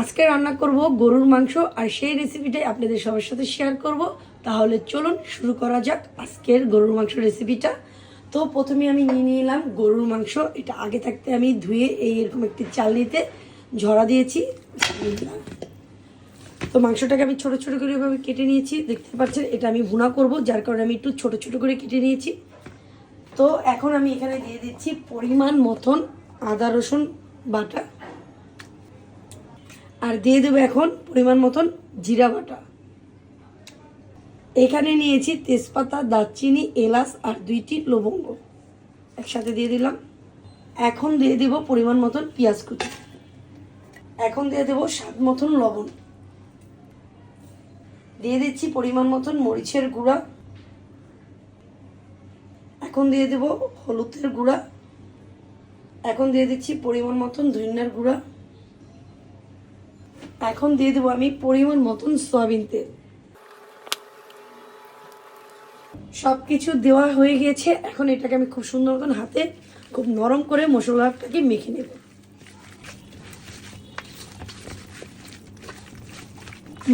আজকে রান্না করব গরুর মাংস আর সেই রেসিপিটাই আপনাদের সবার সাথে শেয়ার করব। তাহলে চলুন শুরু করা যাক আজকের গরুর মাংস রেসিপিটা তো প্রথমে আমি নিয়ে নিলাম গরুর মাংস। এটা আগে থাকতে আমি ধুয়ে এই এরকম একটি চালনিতে ঝরা দিয়েছি। তো মাংসটাকে আমি ছোট ছোট করে এভাবে কেটে নিয়েছি। দেখতে পাচ্ছেন, এটা আমি ভুনা করব, যার কারণে আমি একটু ছোট ছোট করে কেটে নিয়েছি। তো এখন আমি এখানে দিয়ে দিচ্ছি পরিমাণ মতন আদা, রসুন, বাটা আর দিয়ে দেবো এখন পরিমাণ মতন জিরা বাটা। এখানে নিয়েছি তেজপাতা, দারচিনি, এলাচ আর দুইটি লবঙ্গ। একসাথে দিয়ে দিলাম। এখন দিয়ে দেব পরিমাণ মতন পেঁয়াজ কুচি। এখন দিয়ে দেবো স্বাদ মতন লবণ। দিয়ে দিচ্ছি পরিমাণ মতন মরিচের গুঁড়া। এখন দিয়ে দেব হলুদের গুঁড়া। এখন দিয়ে দিচ্ছি পরিমাণ মতন ধনিয়ার গুঁড়া। এখন দিয়ে দেবো আমি পরিমাণ মতন সয়াবিন তেল। সব কিছু দেওয়া হয়ে গিয়েছে, এখন এটাকে আমি খুব সুন্দর মতন হাতে খুব নরম করে মশলাটাকে মেখে নেব।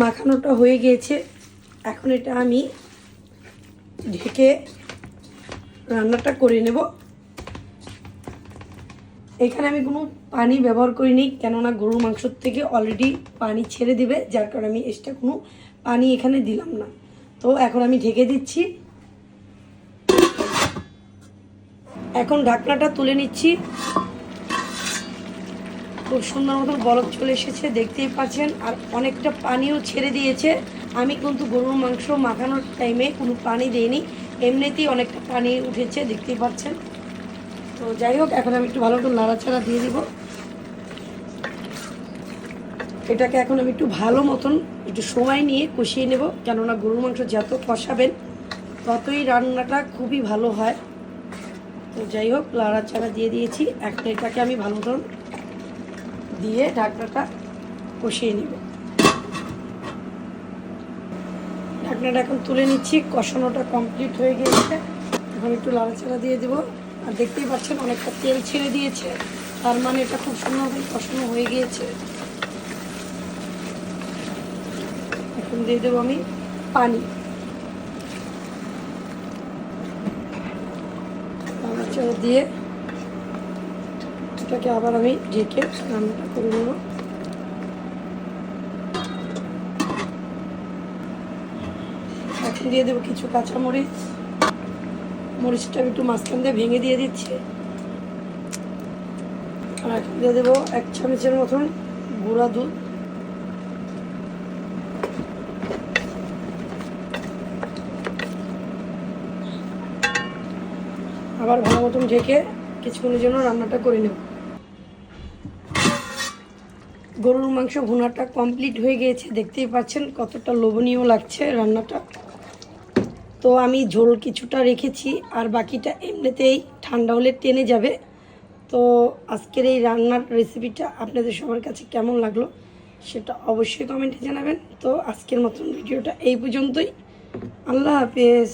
মাখানোটা হয়ে গিয়েছে, এখন এটা আমি ঢেকে রান্নাটা করে নেব। এখানে আমি কোনো পানি ব্যবহার করিনি, কেননা গরুর মাংসর থেকে অলরেডি পানি ছেড়ে দিবে, যার কারণে আমি এক্সট্রা কোনো পানি এখানে দিলাম না। তো এখন আমি ঢেকে দিচ্ছি। এখন ঢাকনাটা তুলে নিচ্ছি। খুব সুন্দর মতো বরফ চলে এসেছে, দেখতেই পাচ্ছেন, আর অনেকটা পানিও ছেড়ে দিয়েছে। আমি কিন্তু গরুর মাংস মাখানোর টাইমে কোনো পানি দিইনি, এমনিতেই অনেকটা পানি উঠেছে, দেখতেই পাচ্ছেন। তো যাই হোক, এখন আমি একটু ভালো একটু নাড়াচাড়া দিয়ে দিব। এটাকে এখন আমি একটু ভালো মতন একটু সময় নিয়ে কষিয়ে নেব, কেননা গরুর মাংস যত কষাবেন, ততই রান্নাটা খুবই ভালো হয়। তো যাই হোক, নাড়াচাড়া দিয়ে দিয়েছি। এখন এটাকে আমি ভালো মতন দিয়ে ঢাকনাটা কষিয়ে নেব। ঢাকনাটা এখন তুলে নিচ্ছি, কষানোটা কমপ্লিট হয়ে গিয়েছে। এখন একটু লাড়াচাড়া দিয়ে দেবো। আর দেখতেই পাচ্ছেন অনেকটা তেল ছেড়ে দিয়েছে। তার মানে এটা খুব সুন্দরভাবে কষানো হয়ে গিয়েছে। এখন দিয়ে দেবো আমি পানি। দিয়ে এটাকে আবার আমি ঢেকে রান্নাটা করে নেব। এখন দিয়ে দেবো কিছু কাঁচামরিচ। মরিচটা একটু মাঝখান দিয়ে ভেঙে দিয়ে দিচ্ছি। আর এখন দিয়ে দেবো এক চামচের মতন গুঁড়া দুধ। আবার ভালো মতন ঢেকে কিছুক্ষণের জন্য রান্নাটা করে নেব। গরুর মাংস ভুনাটা কমপ্লিট হয়ে গিয়েছে। দেখতেই পাচ্ছেন কতটা লোভনীয় লাগছে রান্নাটা। তো আমি ঝোল কিছুটা রেখেছি, আর বাকিটা এমনিতেই ঠান্ডা হলে টেনে যাবে। তো আজকের এই রান্নার রেসিপিটা আপনাদের সবার কাছে কেমন লাগল সেটা অবশ্যই কমেন্টে জানাবেন। তো আজকের মতন ভিডিওটা এই পর্যন্তই। আল্লাহ হাফেজ।